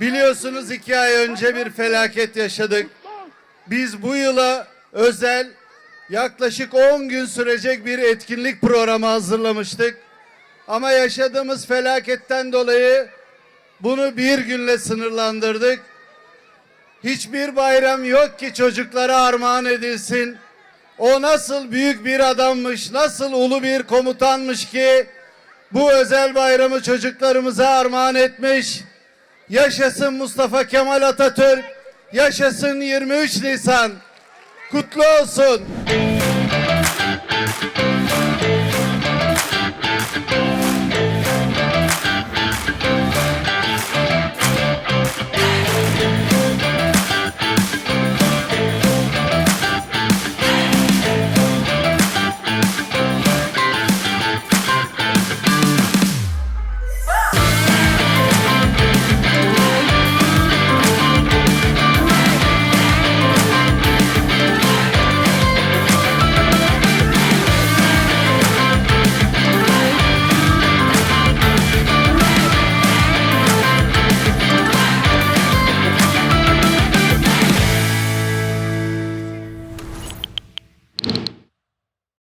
Biliyorsunuz iki ay önce bir felaket yaşadık. Biz bu yıla özel yaklaşık 10 gün sürecek bir etkinlik programı hazırlamıştık. Ama yaşadığımız felaketten dolayı bunu bir günle sınırlandırdık. Hiçbir bayram yok ki çocuklara armağan edilsin. O nasıl büyük bir adammış, nasıl ulu bir komutanmış ki bu özel bayramı çocuklarımıza armağan etmiş. Yaşasın Mustafa Kemal Atatürk, yaşasın 23 Nisan. Kutlu olsun.